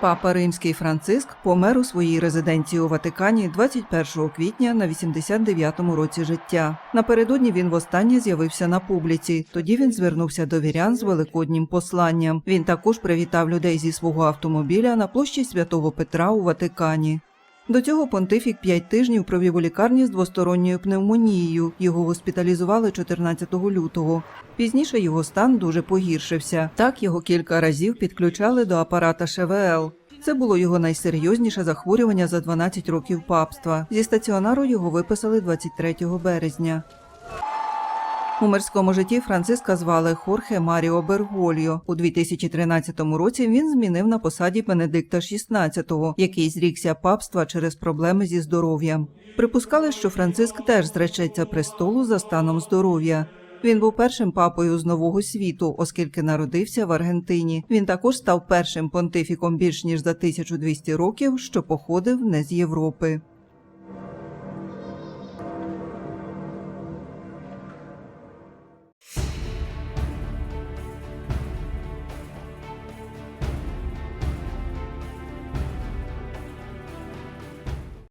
Папа Римський Франциск помер у своїй резиденції у Ватикані 21 квітня на 89-му році життя. Напередодні він востаннє з'явився на публіці. Тоді він звернувся до вірян з великоднім посланням. Він також привітав людей зі свого автомобіля на площі Святого Петра у Ватикані. До цього понтифік п'ять тижнів провів у лікарні з двосторонньою пневмонією. Його госпіталізували 14 лютого. Пізніше його стан дуже погіршився. Так його кілька разів підключали до апарата ШВЛ. Це було його найсерйозніше захворювання за 12 років папства. Зі стаціонару його виписали 23 березня. У мирському житті Франциска звали Хорхе Маріо Бергольо. У 2013 році він змінив на посаді Бенедикта XVI, який зрікся папства через проблеми зі здоров'ям. Припускали, що Франциск теж зречеться престолу за станом здоров'я. Він був першим папою з нового світу, оскільки народився в Аргентині. Він також став першим понтифіком більш ніж за 1200 років, що походив не з Європи.